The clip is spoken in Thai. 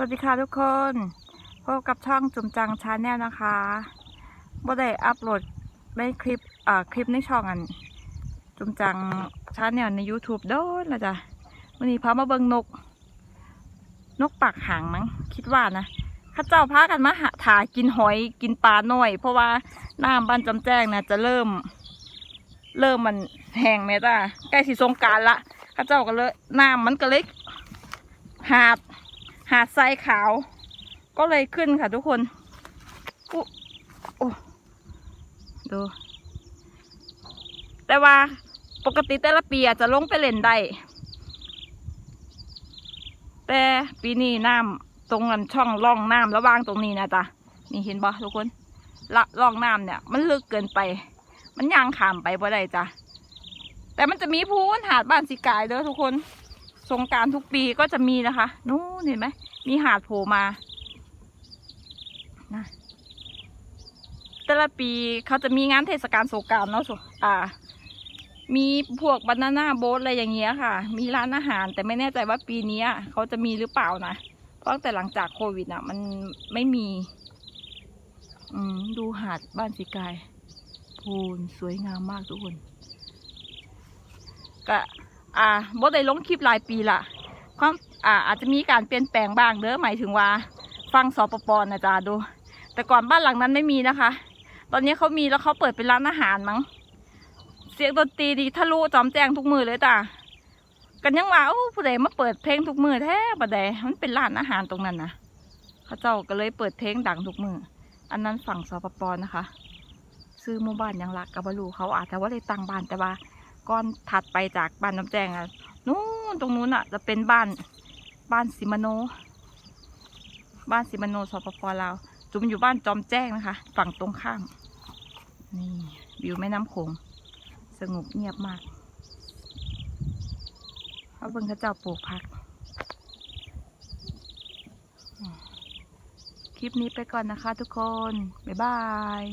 สวัสดีค่ะทุกคน พบกับช่องจุ่มจังชาแนลนะคะบ่ได้อัปโหลดในคลิปอ่าคลิปในช่องอัน จุ่มจังชาแนลใน YouTube โดนละจ้ะวันนี้พามาเบิงนก นกปากหางมั้งคิดว่านะข้าเจ้าพากันมาหาถากินหอยกินปลาหน่อย เพราะว่าน้ำบ้านจำแจ้งนะจะเริ่ม เริ่มมันแห้งไหมจ้าใกล้สิสงการละข้าเจ้าก็เลยน้ำมันก็เล็กหาด หาดทรายขาว ก็เลยขึ้นค่ะทุกคนอุโอ้ดู แต่ว่าปกติแต่ละปีอาจจะลงไปเล่นได้ แต่ปีนี้น้ำตรงนั้นช่องร่องน้ำระหว่างตรงนี้นะจ๊ะนี่เห็นบ่ทุกคนละร่องน้ำเนี่ย มันลึกเกินไป มันยางขามไปบ่ได้จ้ะแต่มันจะมีพูนหาดบ้านสีกายเด้อทุกคน สงการทุกปีก็จะมีนะคะ นู้นเห็นไหม มีหาดโผล่มานะแต่ละปีเขาจะมีงานเทศกาลสงการเนาะสุอ่า มีพวกบานาน่าโบ๊ทอะไรอย่างเงี้ยค่ะ มีร้านอาหาร แต่ไม่แน่ใจว่าปีนี้เขาจะมีหรือเปล่านะ เพราะตั้งแต่หลังจากโควิดอะ มันไม่มี อืม ดูหาดบ้านสีกายโพนสวยงามมากทุกคน ก็ อ่าบ่ได้ลงคลิปหลายปีละความอ่าอาจจะมีการเปลี่ยนแปลงบ้างเด้อหมายถึงว่า ฟังสปปนะจ๊ะดู แต่ก่อนบ้านหลังนั้นไม่มีนะคะ ตอนนี้เขามีแล้วเขาเปิดเป็นร้านอาหารมั้งเสียงดนตรีดีทะลุจอมแจ้งทุกมือเลยจ้ะกันยังว่าโอ้ผู้ใดมาเปิดเพลงทุกมือแท้บัดใดมันเป็นร้านอาหารตรงนั้นนะเขาเจ้าก็เลยเปิดเพลงดังทุกมืออันนั้นฝั่งสปปนะคะ ซื้อหมู่บ้านยังรักกับบลูเขาอาจจะว่าได้ตังบ้านแต่ว่า ก้อนถัดไปจากบ้านน้ำแจงอะนู้นตรงนู้นอะจะเป็นบ้านบ้านสิมโน บ้านสิมโนสปปลาวจุ่มอยู่บ้านจอมแจ้งนะคะ ฝั่งตรงข้าม นี่วิวแม่น้ำโขงสงบเงียบมากเขาเบิ่งเขาเจ้าปลูกผัก คลิปนี้ไปก่อนนะคะทุกคน บ๊ายบาย